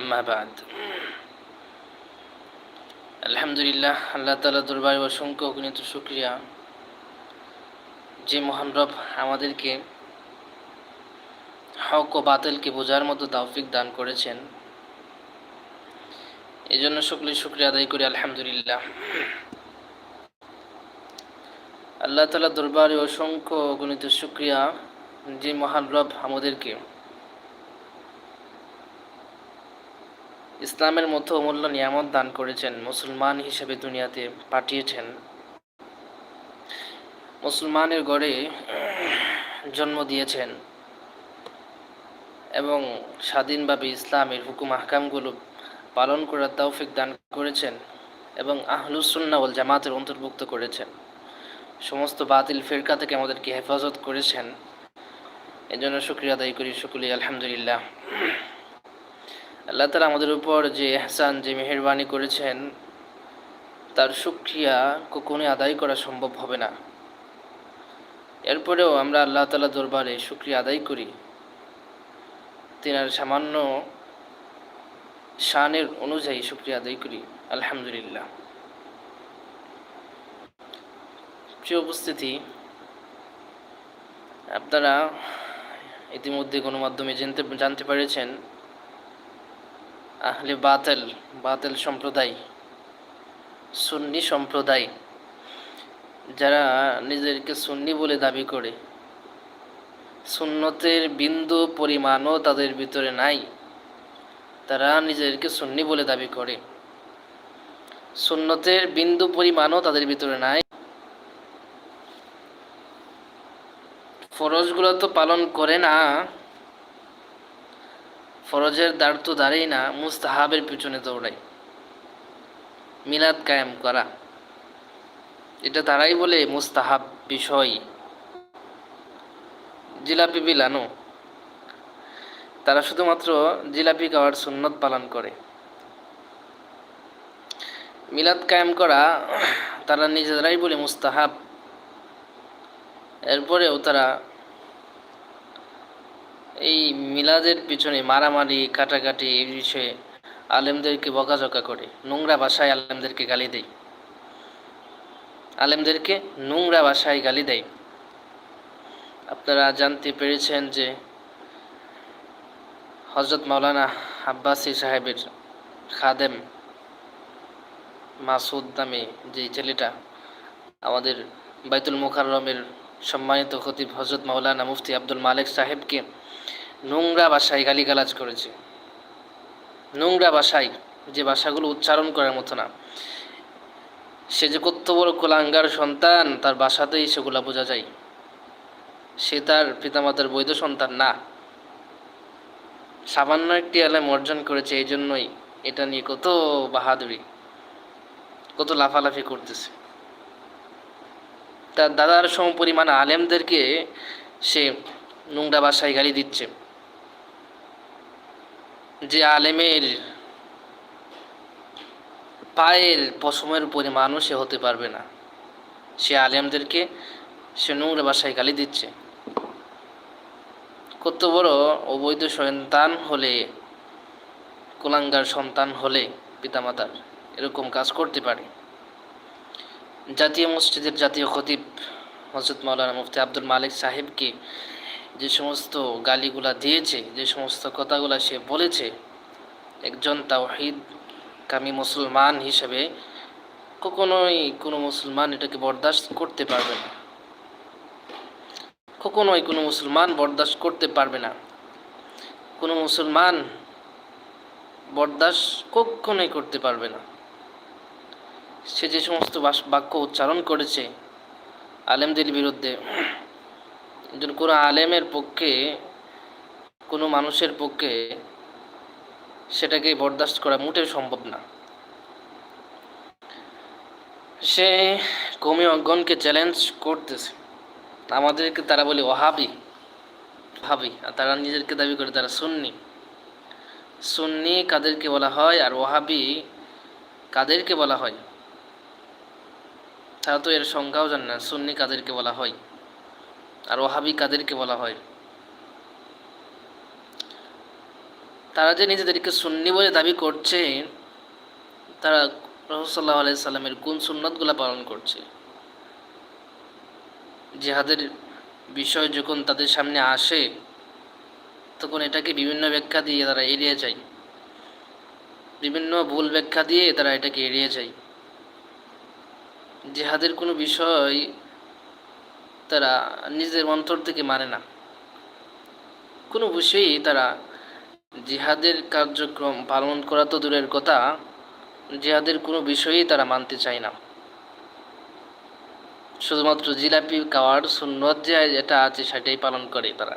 আম্মা বাদ আলহামদুলিল্লাহ, আল্লাহ তালা দরবারে অসংখ্য অগণিত শুক্রিয়া। যে মহান রব আমাদেরকে হক ও বাতিলকে বোঝার মতো তৌফিক দান করেছেন। এই জন্য সকলে শুক্রিয়া আদায় করি, আলহামদুলিল্লাহ। আল্লাহ তালা দরবারে অসংখ্য অগণিত শুক্রিয়া যে মহান রব আমাদেরকে ইসলামের মতো অমূল্য নিয়ামত দান করেছেন মুসলমান হিসেবে দুনিয়াতে পাঠিয়েছেন। মুসলমানের গড়ে জন্ম দিয়েছেন এবং স্বাধীনভাবে ইসলামের হুকুম আহকামগুলো পালন করার তৌফিক দান করেছেন এবং আহলুসুন্না ওল জামাতের অন্তর্ভুক্ত করেছেন। সমস্ত বাতিল ফেরকা থেকে আমাদেরকে হেফাজত করেছেন। এজন্য শুক্রিয়া আদায় করি শুকুলি আলহামদুলিল্লাহ। আল্লাহ তালা আমাদের উপর যে এহসান যে মেহরবানি করেছেন, তার সুক্রিয়া কখনোই আদায় করা সম্ভব হবে না। এরপরেও আমরা আল্লাহ তালা দরবারে সুক্রিয়া আদায় করি। তেনার সামান্য শানের অনুযায়ী সুক্রিয়া আদায় করি। আলহামদুলিল্লাহ। প্রিয় উপস্থিতি, আপনারা ইতিমধ্যে গণমাধ্যমে জানতে জানতে পেরেছেন আহলে বাতেল বাতেল সম্প্রদায়, সুন্নি সম্প্রদায়, যারা নিজেদেরকে সুন্নি বলে দাবি করে। সুন্নতের বিন্দু পরিমাণও তাদের ভিতরে নাই। তারা নিজেদেরকে সুন্নি বলে দাবি করে। সুন্নতের বিন্দু পরিমাণও তাদের ভিতরে নাই। ফরজগুলো তো পালন করে না। ফরজের দাঁড় তো দাঁড়েই না, মুস্তাহাবের পিছনে দৌড়াই। মিলাদ কায়েম করা। এটা তারাই বলে মুস্তাহাব বিষয় জিলাপি বিলানো তারা শুধুমাত্র জিলাপি খাওয়ার সুন্নত পালন করে। মিলাদ কায়েম করা তারা নিজেরাই বলে মুস্তাহাব। এরপরেও তারা এই মিলাদের পিছনে মারামারি, কাটাকাটি এই বিষয়ে আলেমদেরকে বকাঝকা করে। নোংরা ভাষায় আলেমদেরকে গালি দেয়। আলেমদেরকে নোংরা ভাষায় গালি দেয়। আপনারা জানতে পেরেছেন যে হজরত মাওলানা আব্বাসি সাহেবের খাদেম মাসুদ নামে যে ছেলেটা, আমাদের বাইতুল মুখাররমের সম্মানিত খতিব হজরত মাওলানা মুফতি আব্দুল মালিক সাহেবকে নোংরা ভাষায় গালিগালাজ করেছে। নোংরা ভাষায় যে ভাষাগুলো উচ্চারণ করার মতো না। সে যে কত বড় কোলাঙ্গার সন্তান, তার বাসাতেই সেগুলো বোঝা যায়। সে তার পিতামাতার বৈধ সন্তান না। সামান্য একটি আলেম অর্জন করেছে এই জন্যই এটা নিয়ে কত বাহাদুরি, কত লাফালাফি করতেছে। তার দাদার সম পরিমাণ আলেমদেরকে সে নোংরা বাসায় গালি দিচ্ছে। যে আলেমের পায়ের পশমের পরিমাণও সে হতে পারবে না। সে আলেমদেরকে সে নোংরা বাসায় গালি দিচ্ছে। কত বড় অবৈধ সন্তান হলে, কুলাঙ্গার সন্তান হলে পিতামাতার এরকম কাজ করতে পারে। জাতীয় মসজিদের জাতীয় খতিব হজরত মাওলানা মুফতি আব্দুল মালিক সাহেবকে যে সমস্ত গালিগুলা দিয়েছে, যে সমস্ত কথাগুলা সে বলেছে, একজন তাওহিদ কামি মুসলমান হিসেবে কখনোই কোনো মুসলমান এটাকে বরদাস্ত করতে পারবে না। কখনোই কোনো মুসলমান বরদাস্ত করতে পারবে না। কোনো মুসলমান বরদাস্ত কখনোই করতে পারবে না। সে যে সমস্ত বাক্য উচ্চারণ করেছে, আলেমদের বিরুদ্ধে কোনো আলেমের পক্ষে, কোনো মানুষের পক্ষে সেটাকে বরদাস্ত করা মোটেও সম্ভব না। সে কমি অজ্ঞনকে চ্যালেঞ্জ করতেছে। আমাদেরকে তারা বলে ওহাবি ভাবি আর তারা নিজেদেরকে দাবি করে তারা সুন্নি। সুন্নি কাদেরকে বলা হয় আর ওহাবি কাদেরকে বলা হয়? তারা তো এর সংজ্ঞাও জানে না, সুন্নি কাদেরকে বলা হয়। আর ওহাবি কাদেরকে বলা হয়। তারা যে নিজেদেরকে সুন্নি বলে দাবি করছে, তারা রহসাল্লাহ আলাই সাল্লামের কোন সুন্নতগুলো পালন করছে। জিহাদের বিষয় যখন তাদের সামনে আসে, তখন এটাকে বিভিন্ন ব্যাখ্যা দিয়ে তারা এড়িয়ে যায়। বিভিন্ন ভুল ব্যাখ্যা দিয়ে তারা এটাকে এড়িয়ে যায়। জেহাদের কোনো বিষয় তারা নিজের অন্তর থেকে মানে না। কোনো বিষয়েই তারা জিহাদের কার্যক্রম পালন করা তো দূরের কথা, জিহাদের কোনো বিষয়েই তারা মানতে চায় না। শুধুমাত্র জিলাপি, খাওয়ার সুন্নত যে এটা আছে সেটাই পালন করে তারা।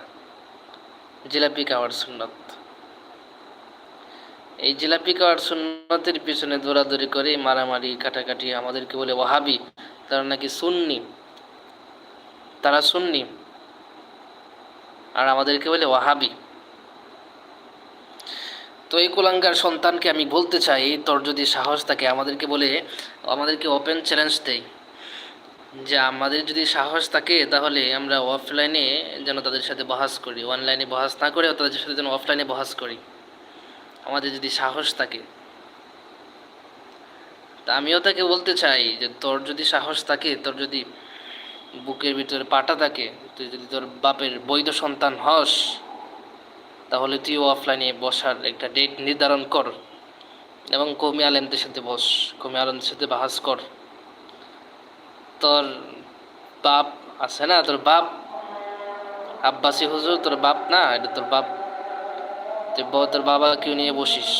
জিলাপি, খাওয়ার সুন্নত। এই জিলাপি, খাওয়ার সুন্নতের পিছনে দৌড়াদৌড়ি করে মারামারি, কাটাকাটি আমাদেরকে বলে ওহাবি তারা নাকি সুন্নি। তারা সুন্নি। আর আমাদেরকে বলে ওয়াহাবি। তো এই কুলাঙ্গার সন্তানকে আমি বলতে চাই, তোর যদি সাহস থাকে, আমাদেরকে বলে, আমাদেরকে ওপেন চ্যালেঞ্জ দেয় যে আমাদের যদি সাহস থাকে, তাহলে আমরা অফলাইনে যেন তাদের সাথে বহাস করি। অনলাইনে বহাস না করে তাদের সাথে যেন অফলাইনে বহাস করি। আমাদের যদি সাহস থাকে। তা আমিও তাকে বলতে চাই যে, তোর যদি সাহস থাকে, তোর যদি বুকের ভিতরে পাটা থাকে, তুই যদি তোর বাপের বৈধ সন্তান হস, তাহলে তুইও অফলাইনে বসার একটা ডেট নির্ধারণ কর এবং কমি আলেমদের সাথে বস, কমি আলেমদের সাথে বাহাস কর। তোর বাপ আছে না? তোর বাপ আব্বাসি হুজুর? তোর বাপ না? এটা তোর বাপ। তুই তোর বাবা কেউ নিয়ে বসিস।